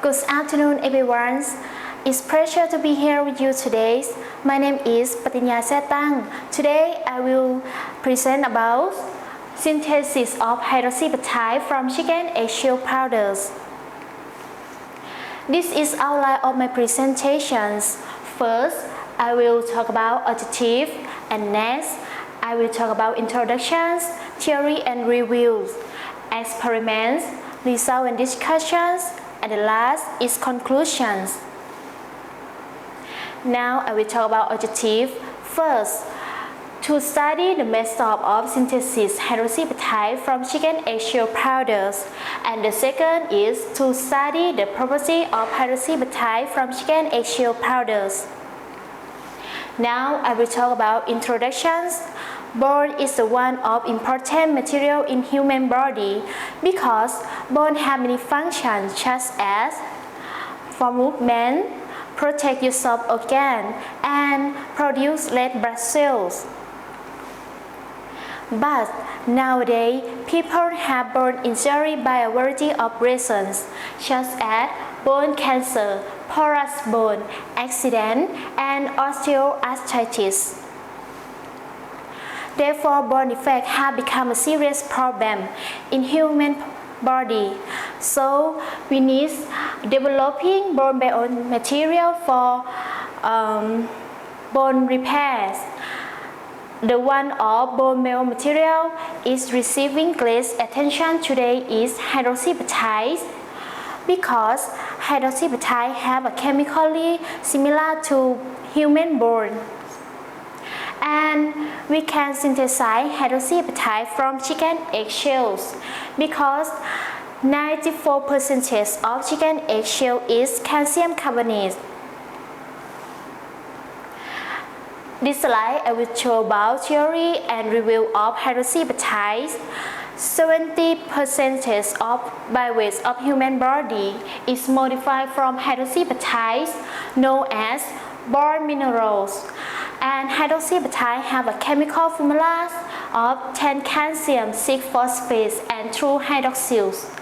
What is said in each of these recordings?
Good afternoon, everyone. It's pleasure to be here with you today. My name is Patinya Setang. Today, I will present about synthesis of hydroxyapatite from chicken eggshell powders. This is outline of my presentations. First, I will talk about adjective, and next, I will talk about introductions, theory and reviews, experiments, results and discussions, and the last is conclusions. Now I will talk about objective. First, to study the method of synthesis hydroxyapatite from chicken eggshell powders. And the second is to study the property of hydroxyapatite from chicken eggshell powders. Now I will talk about introductions. Bone is the one of important material in human body because bone have many functions such as for movement, protect yourself organ, and produce red blood cells. But nowadays, people have bone injury by a variety of reasons, such as bone cancer, porous bone, accident, and osteoarthritis. Therefore, bone defect have become a serious problem in human body. So we need developing bone material for um, bone repairs. The one of bone meal material is receiving great attention today is hydroxyapatite because hydroxyapatite have a chemically similar to human bone and we can synthesize hydroxyapatite from chicken eggshells because 94% of chicken eggshell is calcium carbonate. This slide I will show about theory and review of hydroxyapatite. 70% of by weight of human body is modified from hydroxyapatite known as bone minerals and hydroxyapatite have a chemical formula of 10 calcium 6 phosphate and 2 hydroxyls.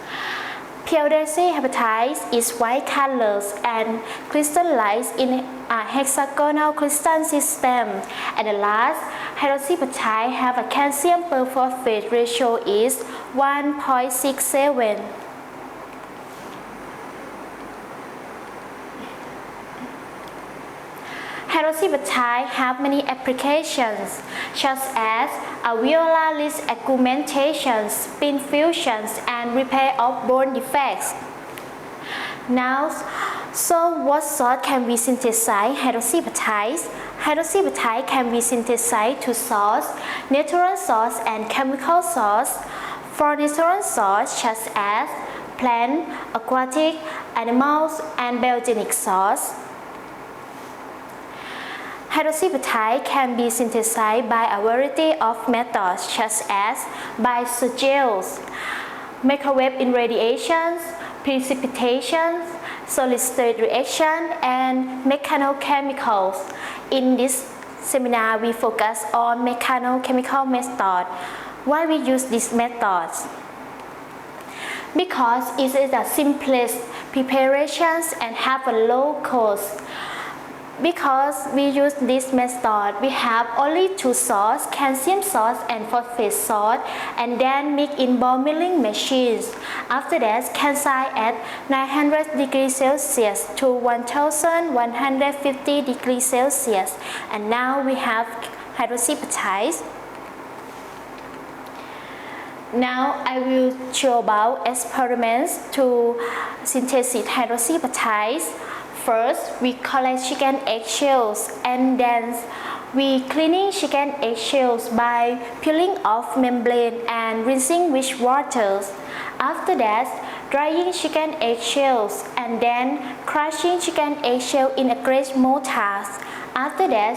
Hepatitis is white colors and crystallized in a hexagonal crystal system. And the last, hydroxyapatite have a calcium per phosphate ratio is 1.67. Hydroxyapatite have many applications, such as alveolar list augmentation, spin fusions, and repair of bone defects. Now, so what sort can we synthesize hydroxyapatite? Hydroxyapatite can be synthesized to salts, natural salts, and chemical salts. For natural salts, such as plant, aquatic, animals, and biogenic salts, Hydroxyapatite can be synthesized by a variety of methods such as by gels, microwave irradiations, precipitation, solid-state reaction, and mechanochemicals. In this seminar, we focus on mechanochemical method. Why we use these methods? Because it is the simplest preparations and have a low cost. Because we use this method, we have only two salts, calcium salt and phosphate salt, and then mix in ball milling machines. After that, calcite at 900 degrees Celsius to 1150 degrees Celsius. And now we have hydroxyapatite. Now I will show about experiments to synthesize hydroxyapatite. First, we collect chicken eggshells and then we cleaning chicken eggshells by peeling off membrane and rinsing with water. After that, drying chicken eggshells and then crushing chicken eggshell in a great mortar. After that,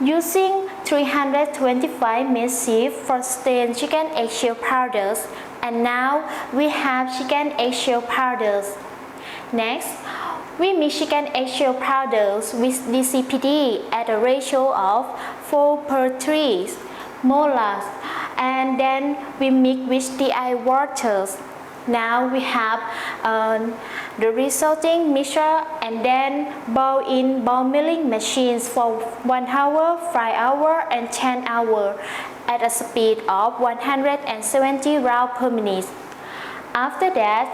using 325 sieve for stain chicken eggshell powders and now we have chicken eggshell powders. Next, we mix chicken eggshell powders with DCPD at a ratio of 4 per 3 molars and then we mix with DI waters. Now we have a the resulting mixture and then boil in ball milling machines for 1 hour, 5 hour and 10 hour at a speed of 170 rounds per minute. After that,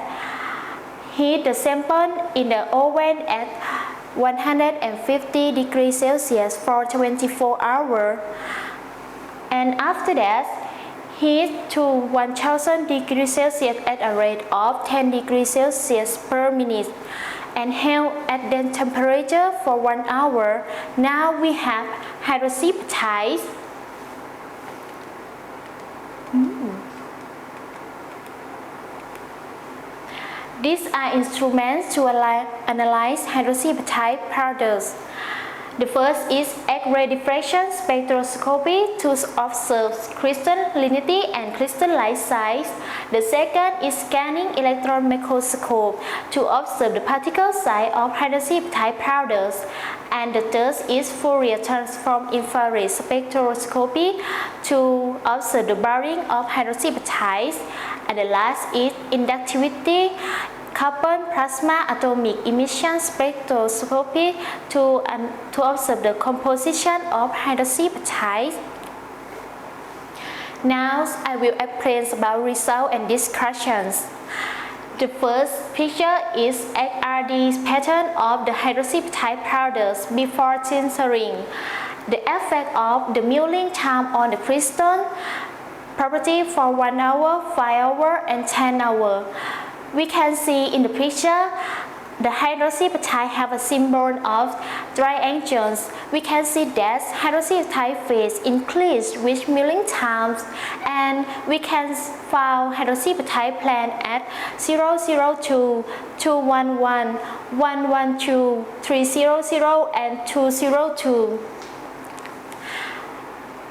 heat the sample in the oven at 150 degrees Celsius for 24 hours. And after that, heat to 1000 degrees Celsius at a rate of 10 degrees Celsius per minute and held at that temperature for 1 hour. Now we have hydroxyapatite. These are instruments to analyze hydroxyapatite powders. The first is X-ray diffraction spectroscopy to observe crystallinity and crystal light size. The second is scanning electron microscope to observe the particle size of hydroxyapatite powders. And the third is Fourier transform infrared spectroscopy to observe the bearing of hydroxyapatite. And the last is inductivity carbon plasma atomic emission spectroscopy to, um, to observe the composition of hydroxyapatite. Now I will explain about results and discussions. The first picture is XRD pattern of the hydroxyapatite powders before sintering. The effect of the milling time on the crystal property for 1 hour, 5 hour and 10 hour we can see in the picture the hydroxyapatite have a symbol of triangles. We can see that hydroxyapatite phase increase with milling times and we can find hydroxyapatite plant at 002, 211, 112, 300 and 202.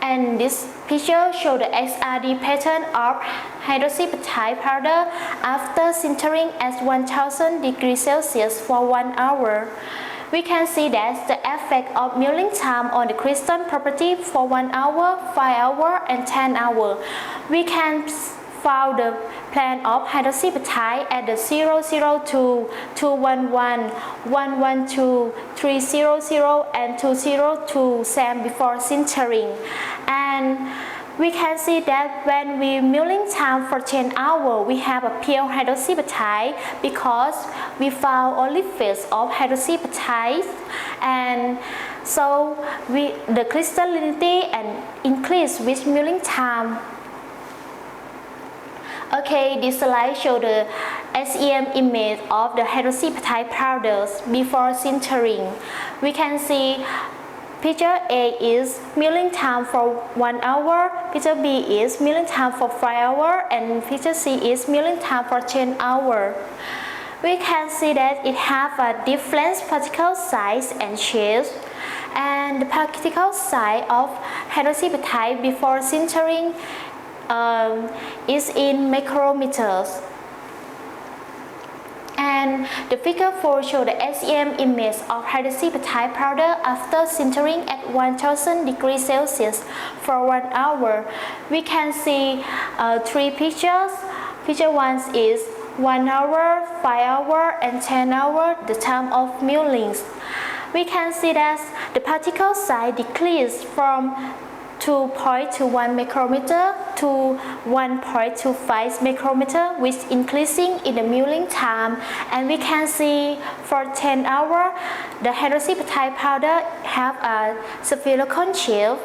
And this picture shows the XRD pattern of hydroxyapatite powder after sintering at 1000 degrees Celsius for 1 hour. We can see that the effect of milling time on the crystal property for 1 hour, 5 hour and 10 hour. We can found the plan of hydroxyapatite at the 002, 211, 112, 300 and 202 same before sintering. And we can see that when we milling time for 10 hours, we have a pure hydroxyapatite because we found only phase of hydroxyapatite and so we, the crystallinity and increase with milling time Okay, this slide shows the SEM image of the hydroxyapatite powders before sintering. We can see picture A is milling time for 1 hour, picture B is milling time for 5 hour, and picture C is milling time for 10 hour. We can see that it have a different particle size and shape and the particle size of hydroxyapatite before sintering um, is in micrometers. And the figure 4 shows the SEM image of hydroxyapatite powder after sintering at 1000 degrees Celsius for 1 hour. We can see uh, three pictures. Picture 1 is 1 hour, 5 hour and 10 hour, the time of millings. We can see that the particle size decreased from 2.21 micrometer to 1.25 micrometer with increasing in the milling time and we can see for 10 hour the hydroxyapatite powder have a spherical shape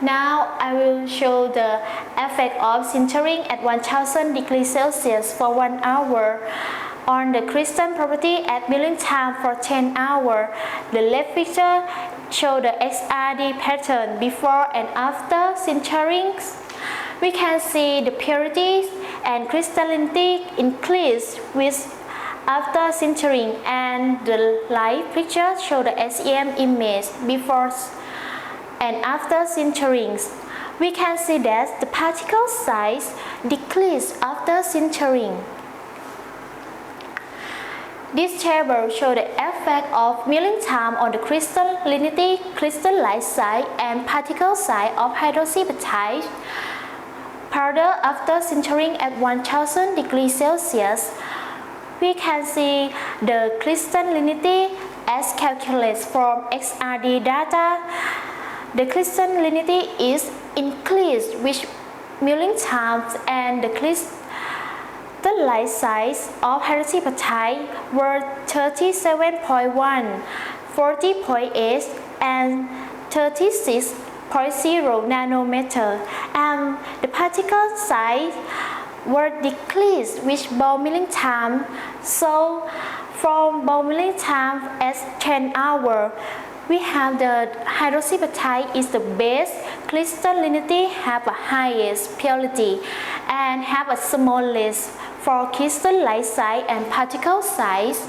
now I will show the effect of sintering at 1000 degrees Celsius for 1 hour on the crystal property at milling time for 10 hours. The left picture shows the XRD pattern before and after sintering. We can see the purity and crystallinity increase with after sintering and the light picture show the SEM image before and after sintering. We can see that the particle size decrease after sintering. This table shows the effect of milling time on the crystallinity, crystal light size, and particle size of hydroxyapatite powder after sintering at 1000 degrees Celsius. we can see the crystallinity as calculated from XRD data. The crystallinity is increased with milling times and the crystal the light size of hydroxyapatite were 37.1, 40.8, and 36.0 nanometer, and the particle size were decreased with ball milling time. So, from ball milling time as 10 hour, we have the hydroxyapatite is the best crystallinity, have a highest purity, and have a smallest for crystal light size and particle size.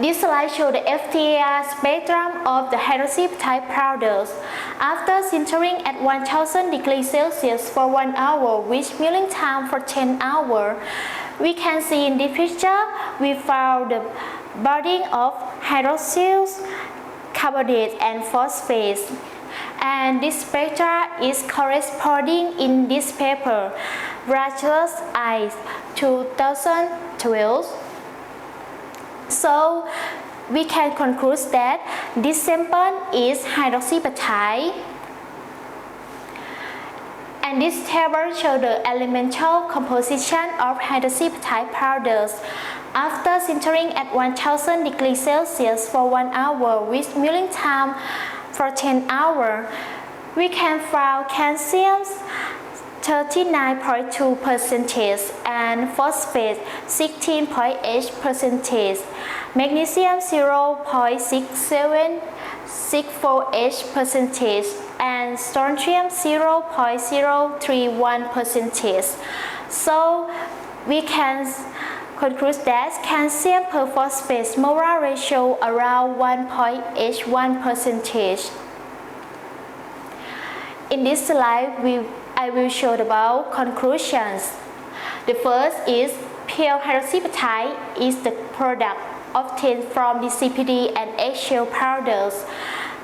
This slide shows the FTIR spectrum of the hydroxyapatite powders. After sintering at 1000 degrees Celsius for 1 hour with milling time for 10 hours, we can see in this picture we found the bonding of hydroxyls, carbonate and phosphates. And this spectra is corresponding in this paper, Rogers Eyes 2012. So we can conclude that this sample is hydroxyapatite. And this table shows the elemental composition of hydroxyapatite powders. After sintering at 1000 degrees Celsius for 1 hour with milling time for 10 hours, we can find calcium 39.2 percentage and phosphate 16.8 percentage, magnesium 0.6764 percentage, and strontium 0.031 percentage. So we can that calcium phosphate molar ratio around 1.81 percentage. In this slide, we, I will show about conclusions. The first is pure hydroxyapatite is the product obtained from the CPD and eggshell powders.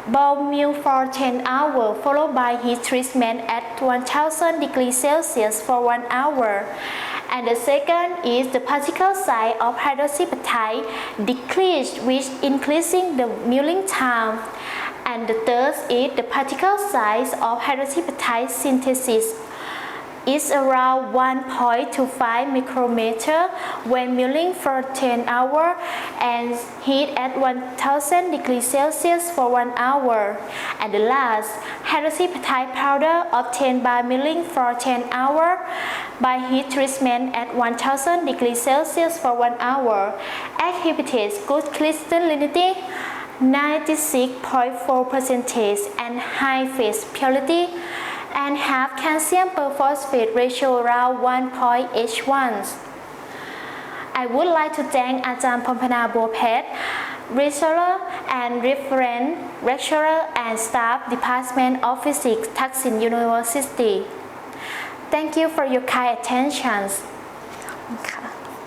Bone meal for 10 hours followed by heat treatment at 1000 degrees Celsius for 1 hour. And the second is the particle size of hydroxyapatite decreased with increasing the milling time. And the third is the particle size of hydroxyapatite synthesis is around 1.25 micrometer when milling for 10 hours and heat at 1000 degrees Celsius for 1 hour. And the last, hydroxyapatite powder obtained by milling for 10 hours by heat treatment at 1000 degrees Celsius for 1 hour exhibits good crystallinity 96.4 percentage and high phase purity and have calcium per phosphate ratio around 1.81. I would like to thank Ajahn Pompana Bopet, researcher and referent lecturer and staff Department of Physics, Thaksin University. Thank you for your kind attention.